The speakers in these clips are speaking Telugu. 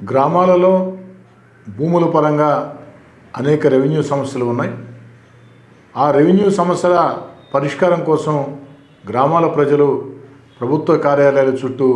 గ్రామాలలో భూముల పరంగా అనేక రెవెన్యూ సమస్యలు ఉన్నాయి. ఆ రెవెన్యూ సమస్యల పరిష్కారం కోసం గ్రామాల ప్రజలు ప్రభుత్వ కార్యాలయాల చుట్టూ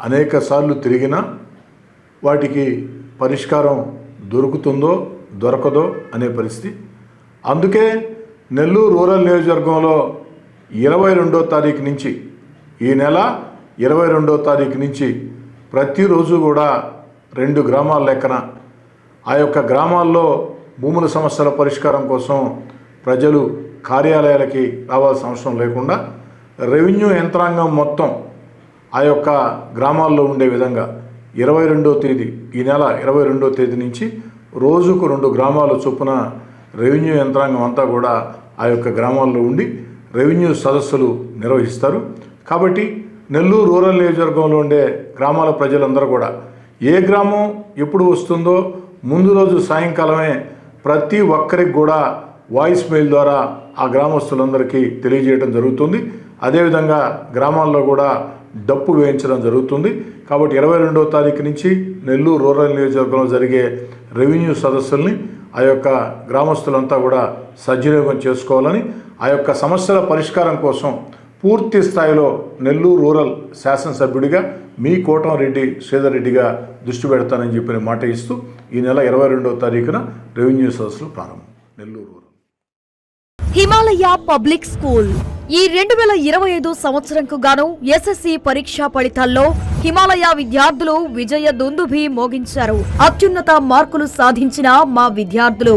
అనేక సార్లు తిరిగినా వాటికి పరిష్కారం దొరుకుతుందో దొరకదో అనే పరిస్థితి. అందుకే నెల్లూరు రూరల్ నియోజకవర్గంలో ఇరవై రెండో తారీఖు నుంచి ఈ నెల ఇరవై రెండో తారీఖు నుంచి ప్రతిరోజు కూడా రెండు గ్రామాల లెక్కన. ఆ యొక్క గ్రామాల్లో భూముల సమస్యల పరిష్కారం కోసం ప్రజలు కార్యాలయాలకి రావాల్సిన అవసరం లేకుండా రెవెన్యూ యంత్రాంగం మొత్తం ఆ యొక్క గ్రామాల్లో ఉండే విధంగా ఇరవై రెండో తేదీ ఈ నెల ఇరవై రెండో తేదీ నుంచి రోజుకు రెండు గ్రామాల చొప్పున రెవెన్యూ యంత్రాంగం అంతా కూడా ఆ యొక్క గ్రామాల్లో ఉండి రెవెన్యూ సదస్సులు నిర్వహిస్తారు. కాబట్టి నెల్లూరు రూరల్ నియోజకవర్గంలో ఉండే గ్రామాల ప్రజలందరూ కూడా ఏ గ్రామం ఎప్పుడు వస్తుందో ముందు రోజు సాయంకాలమే ప్రతి ఒక్కరికి కూడా వాయిస్ మెయిల్ ద్వారా ఆ గ్రామస్తులందరికీ తెలియజేయడం జరుగుతుంది. అదేవిధంగా గ్రామాల్లో కూడా డప్పు వేయించడం జరుగుతుంది. కాబట్టి ఇరవై రెండవ తారీఖు నుంచి నెల్లూరు రూరల్ నియోజకవర్గంలో జరిగే రెవెన్యూ సదస్సుల్ని ఆ యొక్క గ్రామస్తులంతా కూడా సద్వినియోగం చేసుకోవాలని ఆ యొక్క సమస్యల పరిష్కారం కోసం పూర్తి స్థాయిలో నెల్లూరు రూరల్ శాసనసభ్యుడిగా మీ కోటంరెడ్డి శ్రీధర్ దృష్టి పెడతానని చెప్పిన మాట ఇస్తూ ఈ నెల ఇరవై రెండవ తారీఖున రెవెన్యూ సదస్సులు ప్రారంభం. Nellore Himalaya public school. ఈ రెండు వేల ఇరవై ఐదు సంవత్సరంకు గాను ఎస్ఎస్సి పరీక్షా ఫలితాల్లో హిమాలయ విద్యార్థులు విజయ దుందుభి మోగించారు. అత్యున్నత మార్కులు సాధించిన మా విద్యార్థులు.